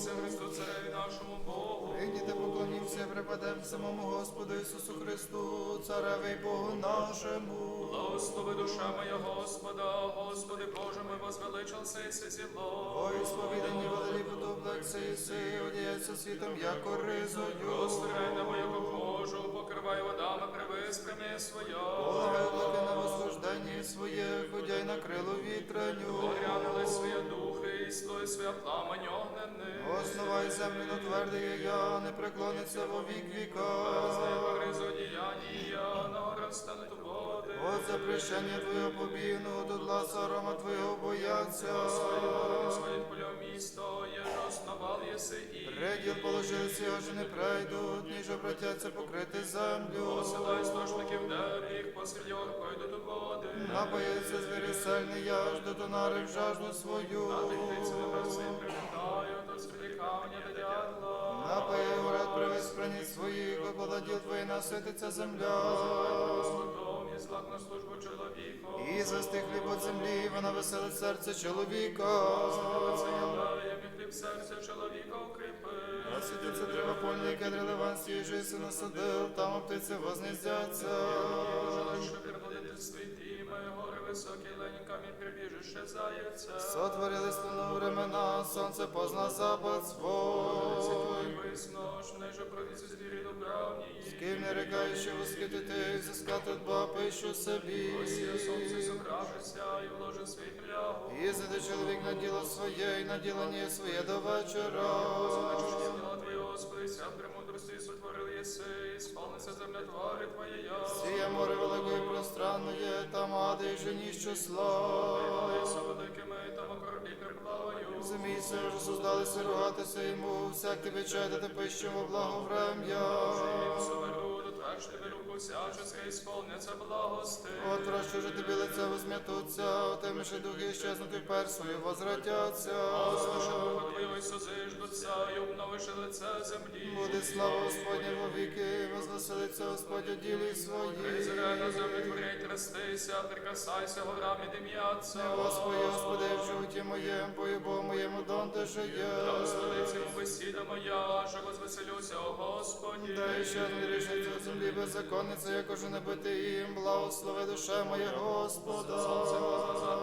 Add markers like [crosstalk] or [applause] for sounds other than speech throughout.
Помолимся Христу, Цареві нашому Богу. Прийдіте, поклонімося, припадем самому Господу Ісусу Христу, Цареві Богу нашому. Благослови душа моя Господа, Господи Боже мой, возвеличился і зіло. Ой, сповідані великі подоблекся Іси, одіється світом, яко ризою. Розтирай моєго Божу, покривай водами привиспрямі своя. Полагай облаки на восхожденні своє, ходяй на крилу вітреню. Погрянули своє духи, і своя пламень огненний. Основай землю на твердий я, не преклониться во вік віка. Зодіяння, на горах стануть води. От запрещення Твоє побігну, до дла сорома Твоєго бояться. Своїх поля місто, є основал єси і. Преділ положилися, аж не пройдуть, ніж обратяться покрити землю. Посилай стошників деріг, посеред його у води. Напоїться звірі сильний, я ж до тонари в жажду свою. Птицями браси привітаю, то среди камня. Напоє привез прані своїх, околоділ твої земля. І звести хліб от землі, вона веселить серце чоловіка. Серця чоловіка укріпи. Насититься треба польний кедри ливанський, жиси насадил, там птиці возніздяться. Жилище прибладительстві тіми, гори високі, лені камінь прибіжище заяця. Сотворили стану времена, сонце позна запад свой. Що не же провіться звірі добравні. Ким не рекай, що восхитити, зіскати два пищу собі. Сіє сонце зображися і вложи свій. І зайде чоловік на діло своє, і на ділення своє до вечора. Чужні діла твої, Господи, ся премудрості сотворив єси, і сповниться земля твари твоєя. Сіє море велике і пространне, там ади і жені числа. Єси великими, там окорбі приплаваю. Зимі се вже создалися ругатися йому, всяк тебе та пищемо благо благоврем'я. Дотверж тебе руку всяческа, і благости. От же тобі лице возм'ятуться, отимеши духи щезнути впер свою возвратяться. Слушай, Бога твого і созиждуться, і обновиши лице землі. Буде слава Господня во віки, возвеселиться Господь у ділі свої. Призирай на землю творять трястися, прикасайся горами дим'яться. Господи, Господи, в житті моєм, поїбо моєму донте жиє. Благословиться бесіда моя, що возвеселюся, о Господі. Дай ще не рішиться в землі беззаконниця, як уже не бити їм, благослови душа моя Господа.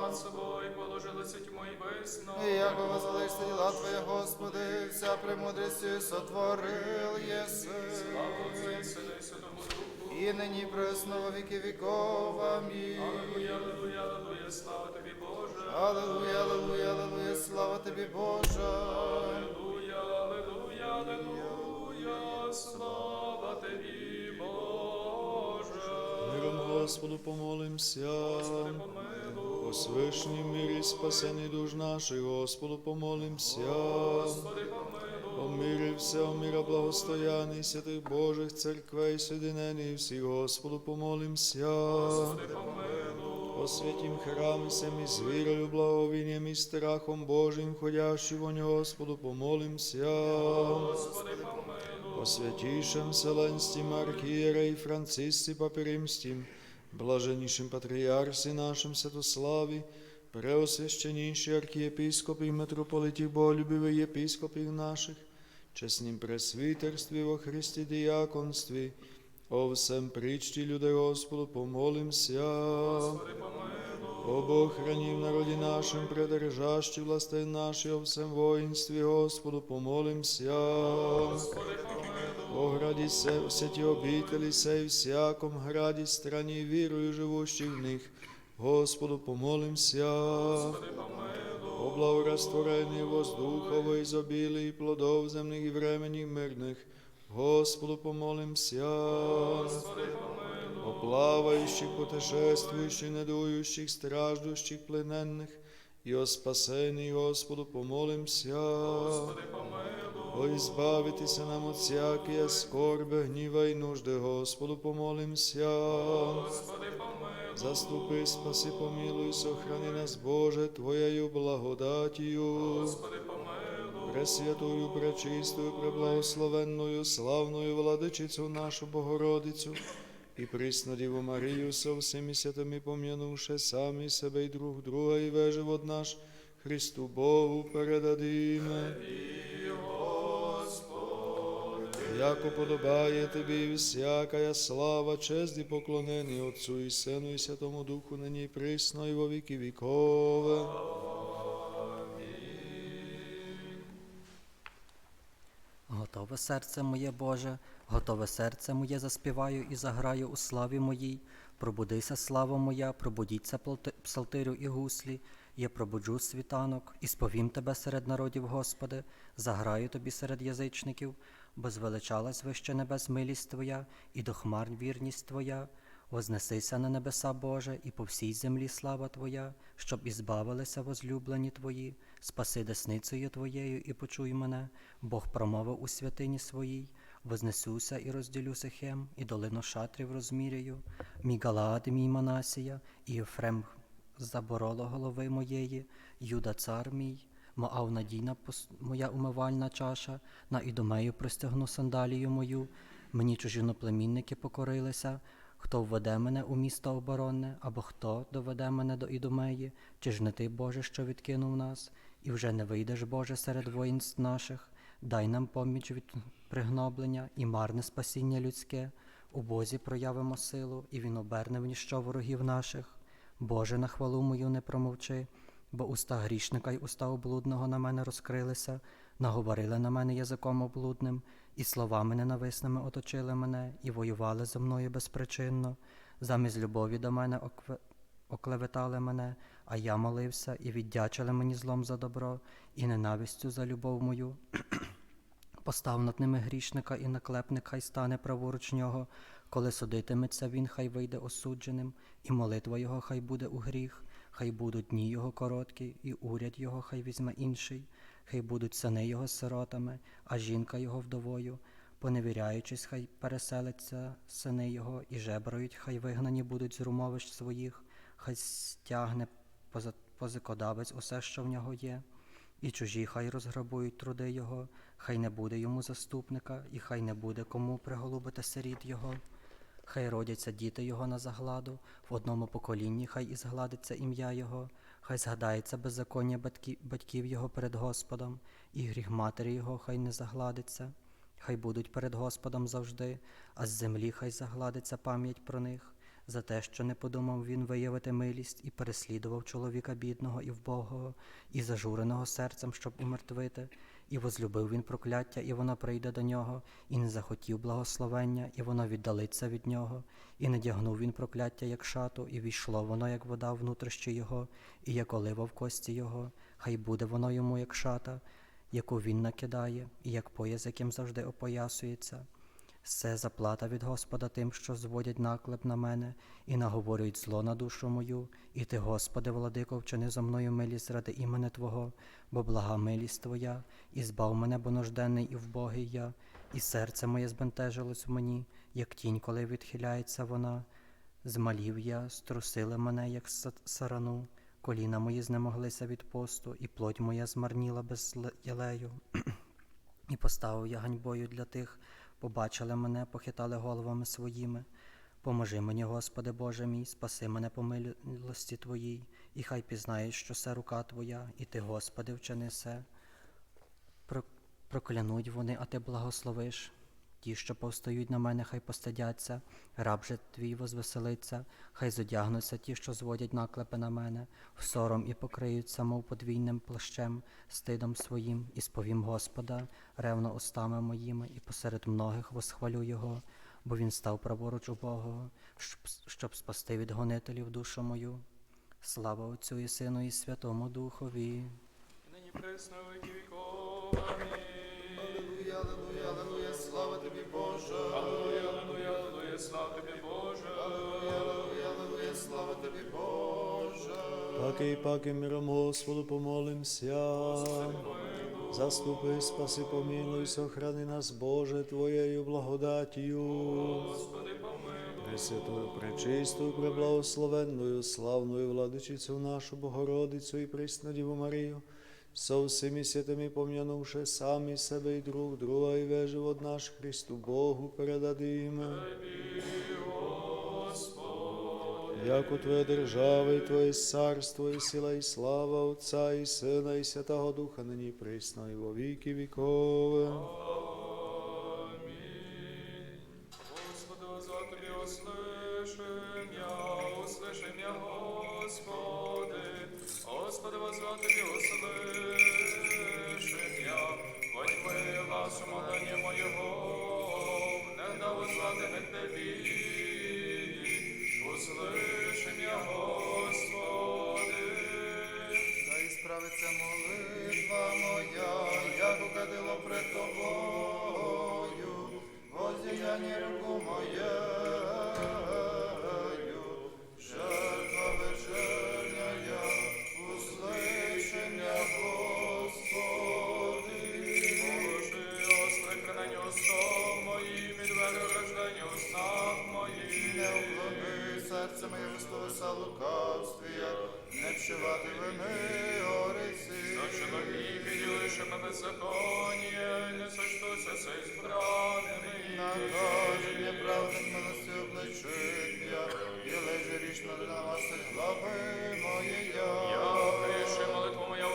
Над собою, положилися тьму і висно. І як возвеличте діла Твоє, Господи, вся премудрістю сотворил єси. Слава і Сину і Святому Духу. І нині пресново віки віков. Амінь. Аллилуйя, аллилуйя, аллилуйя, слава тобі, Боже. Аллилуйя, аллилуйя, аллилуйя, слава тобі, Боже. Аллилуйя, аллилуйя, аллилуйя, слава тобі, Господу помолимся. О свишній мирі спасений душ наших, Господу помолимся. О мирі всього мира благостояння, святих Божих церквей, соединений всіх, Господу помолимся. О святім храмі самі з вірою, благовінням і страхом Божим, входящий во Господу помолимся. О святейшем Вселенстім архиерей Францисці Папі Римстім, блаженнішим патріарсі нашим Святославі, преосвященніші архієпископи і митрополитів Боголюбивих єпископів наших, чеснім пресвітерстві во Христі діяконстві, о всем причті люди Господу помолимся. О Бог храни в народі нашим, придержащі властей наші, о всем воїнстві, Господу помолимся. О граді се, святі обителі сей, всяком граді, страні, вірою живущих в них, Господу помолимся. О благорастворенні воздухово ізобілі, плодов земних і времені мирних, Господу помолимся. О плавающих, путешествующих, недующих, страждущих, плененных, и о спасении Господу помолимся. О избавитеся нам от всякие скорби, гніва і нужди, Господу помолимся. Заступи, спаси, помилуй, сохрани нас, Боже, Твоєю благодатію. Пресвятую, пречистую, преблагословенную, славною владичицю нашу Богородицю і присну Діву Марію со всіми святими пом'янувши самі себе і друг друга, і веживот наш Христу Богу передадиме. Яко подобає тобі всякая слава, честь і поклонення Отцу і Сину і Святому Духу, нині присно, і во віки вікове. Готове серце моє Боже, готове серце моє заспіваю і заграю у славі моїй. Пробудися, слава моя, пробудіться псалтирю і гуслі. Я пробуджу світанок і сповім тебе серед народів, Господи, заграю тобі серед язичників, бо звеличалась вище небес милість Твоя, і до хмар вірність Твоя. Вознесися на небеса, Боже, і по всій землі слава Твоя, щоб ізбавилися возлюблені Твої, спаси десницею Твоєю і почуй мене, Бог промовив у святині своїй, вознесуся і розділю Сихем, і долину шатрів розміряю, мій Галаад, мій Манасія, і Єфрем забороло голови моєї, Юда цар мій, Моав надійна моя умивальна чаша, на ідомею простягну сандалію мою, мені чужиноплемінники покорилися, Хто введе мене у місто оборонне, або хто доведе мене до Ідомеї, чи ж не ти, Боже, що відкинув нас, і вже не вийдеш, Боже, серед воїнств наших, дай нам поміч від пригноблення і марне спасіння людське. У Бозі проявимо силу, і він оберне в ніщо ворогів наших. Боже, на хвалу мою не промовчи, бо уста грішника й уста облудного на мене розкрилися, наговорили на мене язиком облудним, і словами ненависними оточили мене, і воювали зо мною безпричинно. Замість любові до мене окве- оклеветали мене, а я молився, і віддячили мені злом за добро, і ненавистю за любов мою. [clears throat] Постав над ними грішника і наклепник хай стане праворуч нього, коли судитиметься він, хай вийде осудженим, і молитва його хай буде у гріх, хай будуть дні його короткі, і уряд його хай візьме інший, хай будуть сини його сиротами, а жінка його вдовою. Поневіряючись, хай переселяться сини його, і жебрають, хай вигнані будуть з румовищ своїх, хай стягне позикодавець усе, що в нього є. І чужі хай розграбують труди його, хай не буде йому заступника, і хай не буде кому приголубити сиріт його. Хай родяться діти його на загладу, в одному поколінні хай і згладиться ім'я його, хай згадається беззаконня батьків, його перед Господом, і гріх матері його хай не загладиться. Хай будуть перед Господом завжди, а з землі хай загладиться пам'ять про них, за те, що не подумав він виявити милість і переслідував чоловіка бідного і вбогого, і зажуреного серцем, щоб умертвити, і возлюбив він прокляття, і воно прийде до нього, і не захотів благословення, і воно віддалиться від нього, і надягнув він прокляття, як шату, і війшло воно, як вода в внутрішні його, і як олива в кості його, хай буде воно йому, як шата, яку він накидає, і як пояс, яким завжди опоясується. Це заплата від Господа тим, що зводять наклеп на мене і наговорюють зло на душу мою. І ти, Господи, владико, вчини зо мною милість ради імени Твого, бо блага милість Твоя, і збав мене, бо нужденний і вбогий я, і серце моє збентежилось в мені, як тінь, коли відхиляється вона. Змалів я, струсили мене, як сарану, коліна мої знемоглися від посту, і плоть моя змарніла без ле- єлею. [clears throat] І поставив я ганьбою для тих, побачили мене, похитали головами своїми. Поможи мені, Господи Боже мій, спаси мене по милості Твоїй, і хай пізнають, що це рука Твоя, і Ти, Господи, вчини все. Проклянуть вони, а Ти благословиш. Ті, що повстають на мене, хай постидяться, раб же твій возвеселиться, хай зодягнуться ті, що зводять наклепи на мене, в сором і покриються, мов подвійним плащем, стидом своїм, і сповім Господа, ревно устами моїми, і посеред многих восхвалю Його, бо він став праворуч убогого, щоб, спасти від гонителів душу мою. Слава Отцю і Сину, і Святому Духові. Нині присно в віки віков. Слава тобі, Боже. Аллилуйя, аллилуйя, аллилуйя, слава тобі, Боже. Аллилуйя, аллилуйя, аллилуйя, слава тобі, Боже. Паки і паки миром Господу помолимся. Заступи, спаси, помилуй, сохрани нас, Боже, Твоєю благодатію. Господи. Пресвятую, пречистую, преблагословенную, славную владичицю нашу Богородицю і Преснодіву Марію, со всеми святыми пом'янувши самі себе і друг друга, і весь живот наш Христу Богу передадим. Яко Твоя держава, і Твоє царство, і сила, і слава Отця, і Сина, і Святого Духа, нині присно, і во віки вікове. Моє лукавствія, не вшивати вини орисі. За чоловік і ділишими беззаконня, не сочтуся се збраними. Нагаження правди милості обличить я, і лежи річно на вас глави моє Я я. гріши молитву моя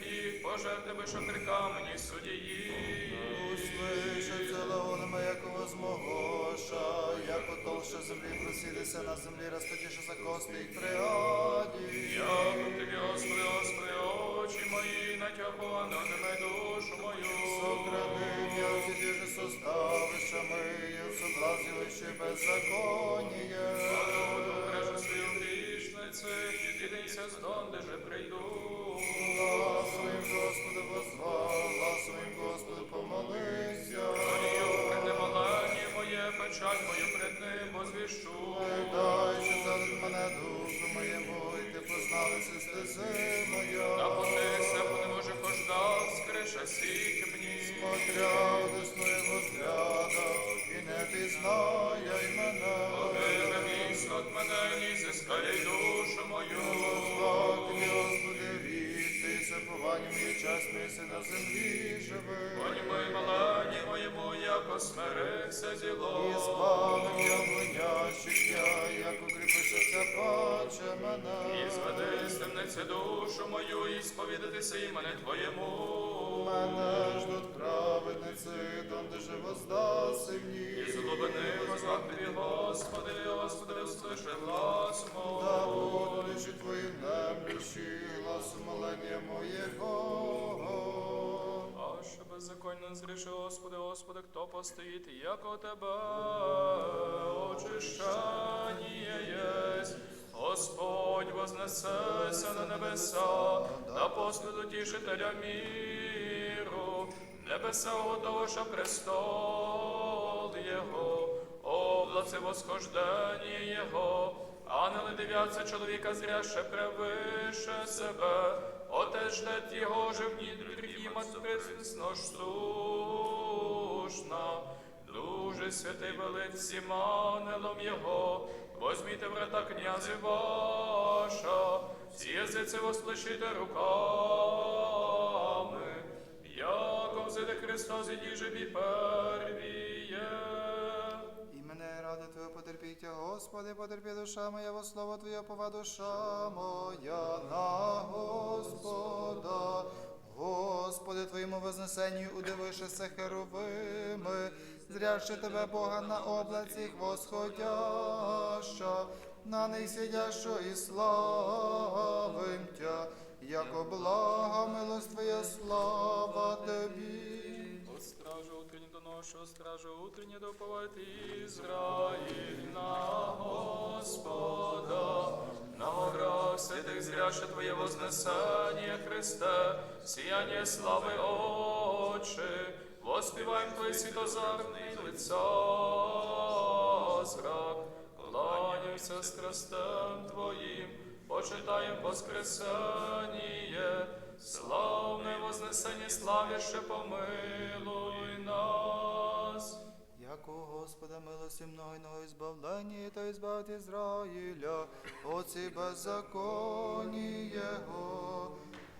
в їх, пожерти би шокрика мені судії. Услышать целого моя возмогоша, як отолше землі просідися на землі, розточіше за кости їх пригаді. Я тобі, Господи, Господи, очі мої, натягувано тебе душу мою. Сокрадиня, всі ті же составища мию, соблазнюючи беззаконіє. Народу каже свою грішниці, єдиниця з донде же прийду. Гласуєм, Господи, возвав, гласуєм, моє, печать мою пред ним возвіщу. Дай, що залить мене душу моєму, і ти позналися стези Та моя. потися, бо не може кождав, скриша сік мені. Смотря весну його взгляда, і не пізнає й мене. Вибе місто от мене, ні зискає душу мою. Рід, мій час на землі живи. Коні мої малані моєму, яко смирихся зіло. І збавив я вонящих я, як укріпишся паче мене. І зведи з темниці душу мою, і сповідатися імене Твоєму. Мене ждуть праведниці, донде же воздаси мені. І злобини возвав тобі, Господи, Господи, услиши глас Да мой. буду лиші твої немлющі, гласу моєго. А що беззаконно зріши, Господи, Господи, хто постоїть, як у Тебе очищання єсть. Господь вознесеся на небеса, да посліду тішителя міру, небеса готовша престол Його, облаці восхождення Його, ангели дивляться чоловіка зряще превише себе, отеж ждет його живні другіма присно штушна. Дуже святий велить всім ангелом його, возьміте врата князи ваша, язиці восплещите руками, яко взяде Христос і діжеві первіє. Ради Твоє потерпіть, Господи, потерпі душа моя, во слово Твоє пова душа моя на Господа. Господи, Твоєму вознесенню удивишися херовими, зрявши Тебе, Бога, на облацях восходяща, на них сидящу і славим Тя, яко блага милость Твоя, слава Тобі. От стражу утренне доношу, стражу утренне доповать Израиль на Господа. На горах святых зряше Твое вознесение, Христе, сияние славы Отче, воспеваем Твой святозарный лица зрак, кланяемся страстям Твоим, почитаем воскресение, славное вознесение славяще помилуй нас. Яко Господа милості мною збавлення, та избавить Ізраїля, оці беззаконні Його.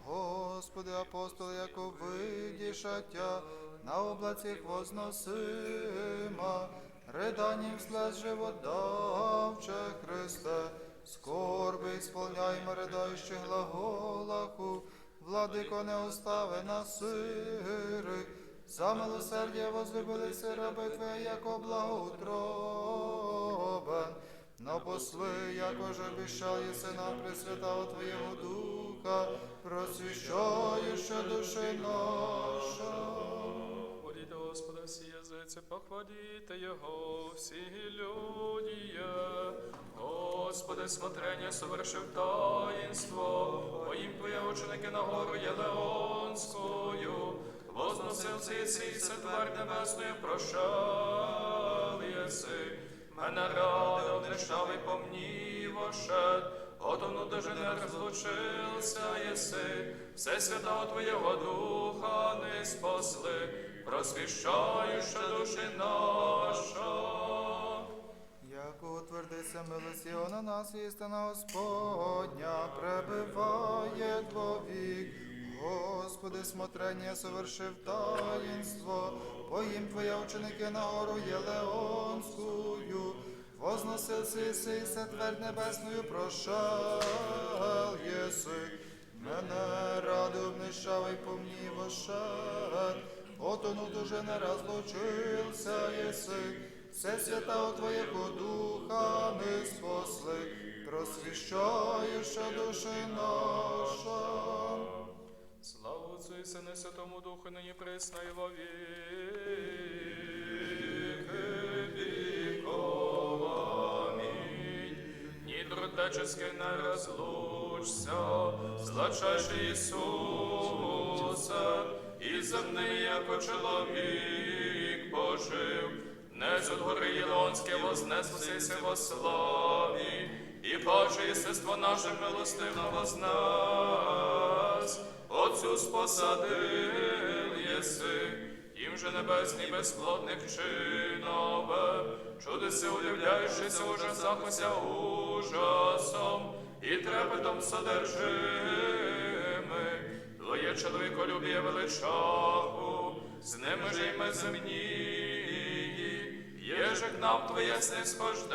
Господи, апостоли, яко видішаття, на облацях возносима, реданням слез живодавче Христе, скорби ісполняймо ридаючи глаголаху, владико не остави нас сирих, за милосердя возлюбилися раби Твої, яко благоутробен. Но посли, якоже обіщал єси нам Пресвятого Твоєго Духа, просвіщаючи душі наша. Хваліте Господа всі язиці, похваліте Його, всі люди. Господи, смотрення совершив таїнство, Моїм Твоє ученики на гору Єлеонською, возносив цей сій тварь небесною, прощал єси. Мене рада одержавий помні вошед, Отону даже не розлучився єси, все святого Твоєго Духа не спасли, просвіщаючи душі наша. Як утвердиться милость Його на нас, істина Господня, пребиває вовік. Господи, смотрення совершив таїнство, поїм Твоя ученики на гору Єлеонськую, возносив си і се твердь небесною прошал єси. Мене ради обнищавий помні вошед, отону дуже не розлучився єси. Все свята Твоєго Духа ми спасли, просвіщаючи душі наша. Слава Отцю і Сину Святому Духу, нині присно і во віки. Амінь. Ні трудечески не розлучся, злачайший Ісусе, і земний, яко чоловік пожив, не з гори Єлонське вознеслося во славі, і Боже, єстество наше милостивно вознес, Отцю спосадив єси, їм же небесні безплодних чинове, чудеси удивляючися ужасахося ужасом, і трепетом содержими, Твоє чоловіколюбіє величаху, з ними же й ми земні, Еже к нам Твоє снисхождение,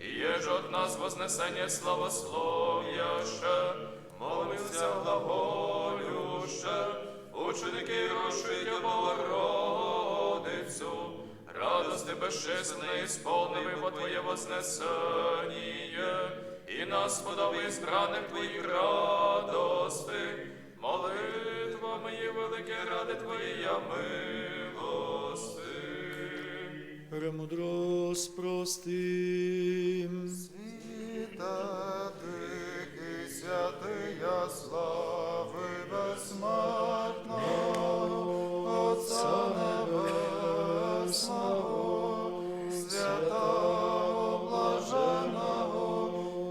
и еже от нас вознесение славословяше, молимся глаголюше, ученики розшуйте Богородицю, радости безчисленной исполнивай во Твоє вознесение, и нас подави здраних Твоїх радости, молитвами є велике ради Твоєї милости. Премудрость простим. Світа святия слави безсмертного, Отця Небесного, святого блаженого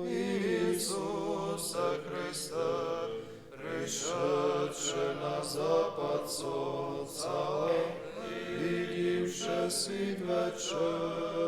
Ісуса Христа, пришедше на запад сонця, відівши світ вечерній,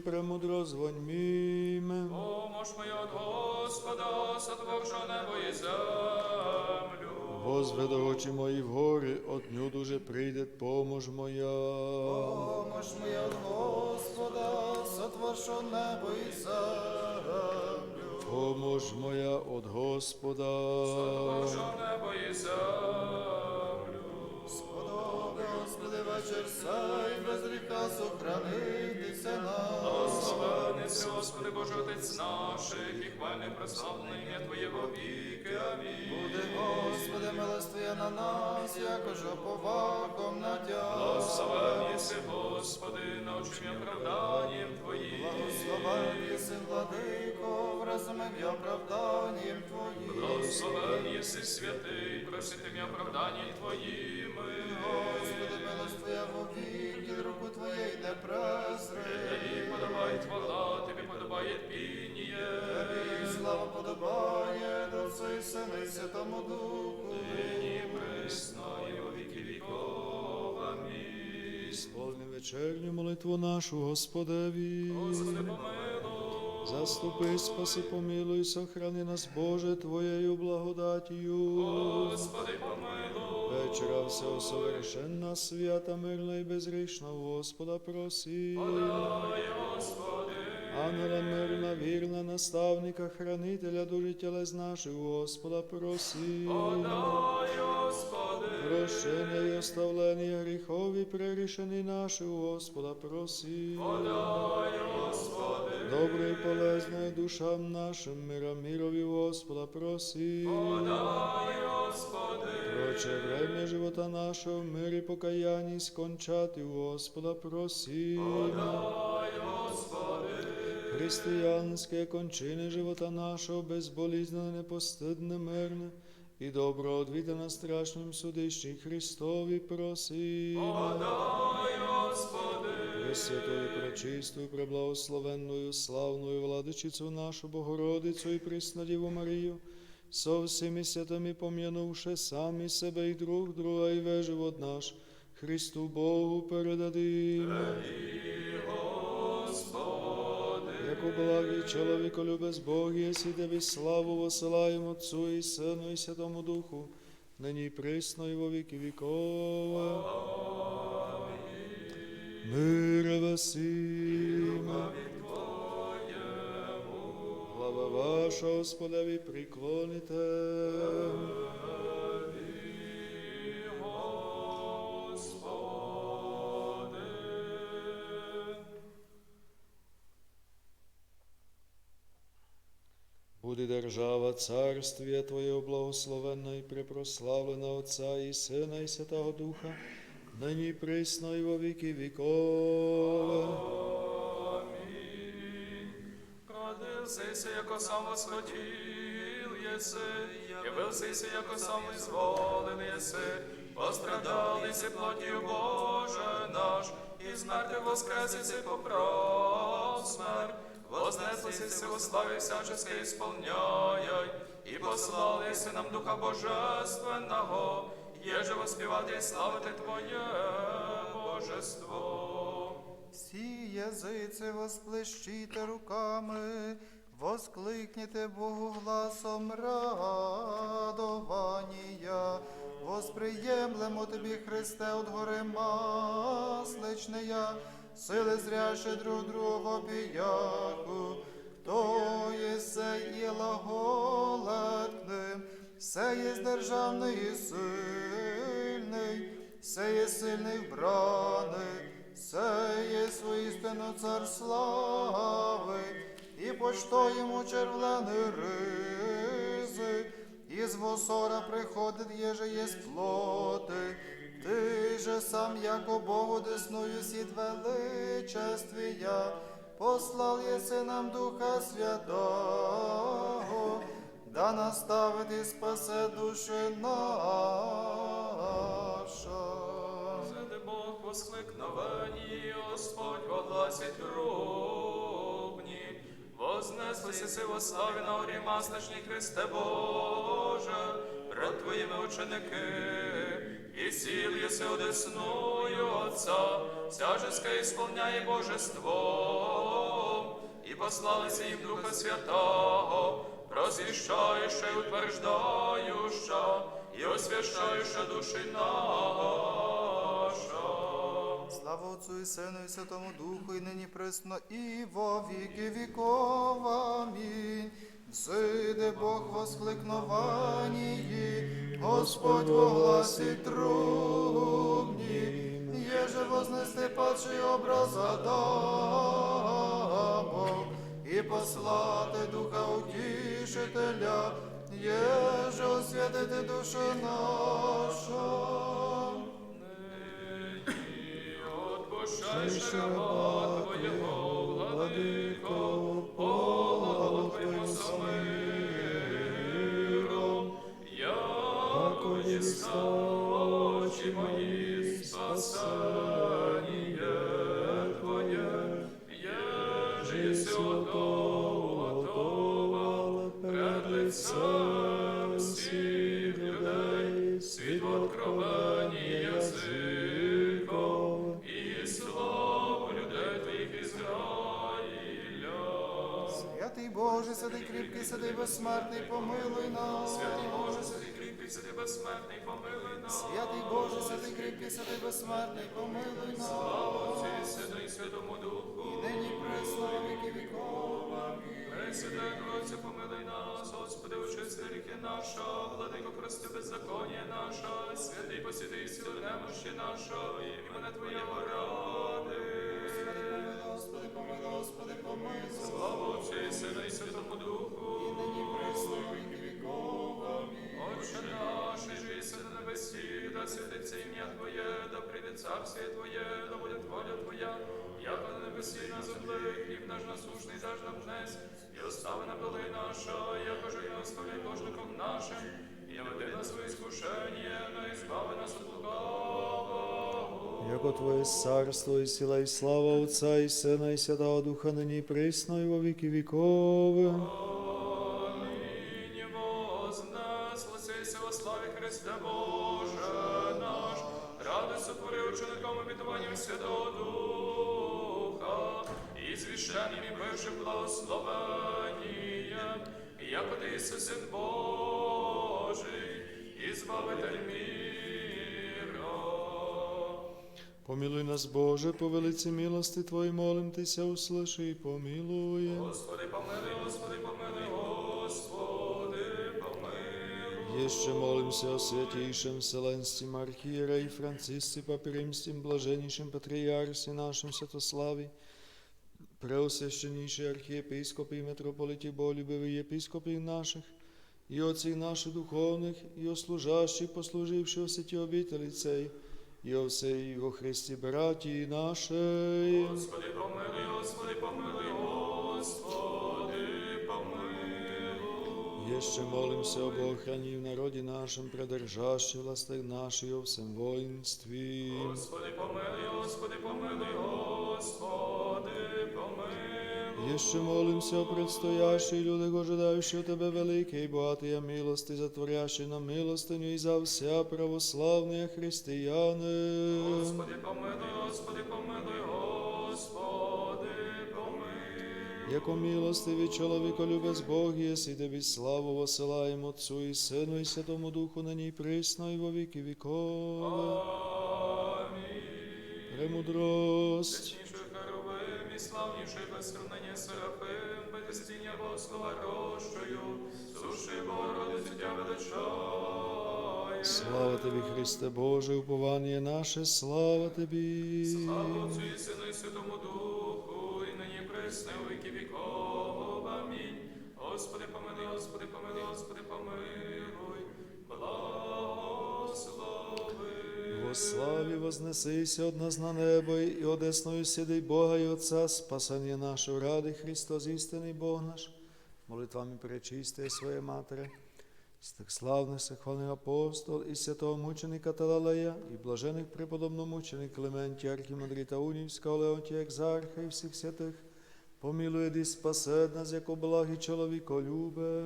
премудрость вонь мимо. Помощь моя от Господа, сотворшо небо і землю. Возведу очі мої в гори, от ню дуже прийде помощ моя. Помощ моя от Господа, сотворшо небо і землю. Помощ моя от Господа. Сотворшо небо і землю. Подобе, Господи, вечір сей, без гріха сохранитися нам. Благословений си, Господи Боже Отець наших, і хвальне прославлене ім'я Твоє віки. Амінь. Буде, Господи, милостиве на нас, якоже повагом на тя. Благословен єси, Господи, научим оправданням Твоїм. Благословен єси, владико, вразумим я оправданням Твоїм. Благословен єси святий, проситим оправданням Твоїми. Господи, Твоєї не презри. Тобі подобає хвала, тобі подобає пініє. Отцу і Сину і Святому Духу. Нині присно і во віки віков. Амінь. Сповни вечерню молитву нашу Господеві. Господи, помилуй. Заступи, спаси, помилуй, сохрани нас, Боже, Твоєю благодатію. Господи, помилуй. Вечора всього совершенна, свята, мирна і безгрішна, у Господа просі. Дай, Господи. Ангела мирна, вірна, наставника, хранителя душі тілес наших, Господа Господи. Прощення і оставлення гріхов і прирішені наші, Господа просі. Дай, Господи. Добре і полезне душам нашим, мира мірові, у Господа просі. Дай, Господи. Проче время живота нашого, в мирі покаянні скончати, Господа просі. Дай, Господи. Християнське кончини живота нашого, безболізне, непостидне, мирне, і добро одвіта на страшнім судищі Христові просимо. Дай, Господи. Пресвятою, пречистою, преблагословенною, славною владичицю нашу Богородицю і Приснадіву Марію, со всіми святими пом'янувши самі себе і друг друга, і весь живот наш, Христу Богу передадим. Яко благий чоловіколюбець Бог, єсі тебе славу посилаємо Отцу і Сину і Святому Духу, нині присно і во віки вікова. Мир весіма. Глава ваша, Господеві, приклоніте. Буде держава царствія Твоєго благословенна і препрославлена Отця і Сина і Святого Духа, нині присно і во віки вікова. Родився, яко сам восходил єси, явився, яко сам ізволен єси, пострадалися плотію Боже наш, і смерти воскресися поправ смерть, вознеслися всього славі всячеske исполняй, і послалися нам Духа Божественного, єже воспівати славити Твоє Божество. Всі язиці восплещите руками, воскликніте Богу гласом радования. Восприємлемо тобі, Христе, от гори масличния, сили зряще друг друга піяку. Хто єсе і лаголетним, все є державний і сильний, все є сильний вбраний, все є воістину цар слави, і почто йому червлений ризи, із восора приходить, єже є плоти, ти же сам, яко Богу десною сід величествія, послав єси нам Духа Святого, да наставить і спасе душі наша. Святи Бог воскликновені, Господь вогласить трубні, вознеслися си во славі на горі масличні Христе Боже, пред Твоїми ученики, і сіл єси одесною Отця, всячеske ісполняє Божество, і послалися їм Духа Святого, просвіщаючи, утверждаюча, і освящаюча душі наша. Слава Отцу і Сину і Святому Духу, і нині пресно, і во віки віков. Амінь. Взиде Бог воскликнованії, Господь во гласі трубні, єже вознести падший образ Адамов, і послати Духа Утішителя, єже освятити душу нашу. Отпущай раба Твоєго, владико, полагало Твоєму самиром, яко єста очі мої, спасення Твоє, єже єси святий безсмертний, помилуй нас. Святий Боже, святий кріпкий, святий безсмертний, помилуй нас. Святий Боже, святий кріпкий, святий безсмертний, помилуй нас. Отцю і Сину і Святому Духу. Нині присно і віки віков. Амінь. Пресвятай Тройця, помилуй нас, Господи, очисти гріхи наша, владико, прости беззаконня наша, святий посвятий сіли немощі наша, і імена Твоєго ради. Господи, помилуй, Господи, помилуй. Слава Отцю і Сину і Святому Духу. Отче наш, жиси на небесі, святиться ім'я Твоє, да прийде царствіє Твоє, да буде Твоя, як на небесі на наш насушний даж нам днес, і остави нам доли наша, якоже і оставляй кожником нашим, і нас у іскушення, но і нас от лукавого. Яко Твоє царство і сила і слава Отця і Сина і Святого Духа нині і присно і во віки вікове. Першим благословенням, як ти Син Божий, і збавитель міра. Помилуй нас, Боже, по велиці милости Твої молим Тися, услиши і помилуй. Господи, помилуй, Господи, помилуй, Господи, помилуй. Еще молимся о святейшем Вселенском архиерее Франциске Папе Римским, блаженнейшем патриарсе нашем Святославе, преосвященнейший архиепископы и митрополите Болюбовы, епископы наших, и отцы наши духовных, и о служащих, послуживших в сети обители цей, и о всей во Христе братья нашей. Господи, помилуй, Господи, помилуй, Господи, помилуй. Еще молимся об охране в народе нашем, продержащей властях наших и о всем воинстве. Господи, помилуй, Господи, помилуй, Господи, помилуй. Еще молимся о предстоящей людях, ожидающих Тебе великой и богатой милости, затворящей нам милостыню и за вся православные христианы. Господи, помилуй, Господи, помилуй, Господи, помилуй. Яко милостивый человеколюбец Бог, если Тебе славу посылаем Отцу и Сыну и Святому Духу, ныне и присно и во веки веков. Амінь. Премудрость. Славніший без сравнення Серафим, без стіння Богослова рощою, суши Богородицю тя величає. Слава Тобі, Христе Боже, уповання наше, слава Тобі. Слава Отцю і Сину і Святому Духу, і нині пресне у віки віков. Амінь. Господи, славі вознесися од нас на небо, і одесною сидий Бога і Отця, спасання нашого ради, Христос, істинний Бог наш, молитвами перечисти своє Матері, з тих славних сихваних апостол і святого мученика Талалея, і блажених преподобно мученик Клементія, архімандріта Унівського, Леонтія Екзарха і всіх святих, помилує і спасе нас, як благ і чоловіколюбе.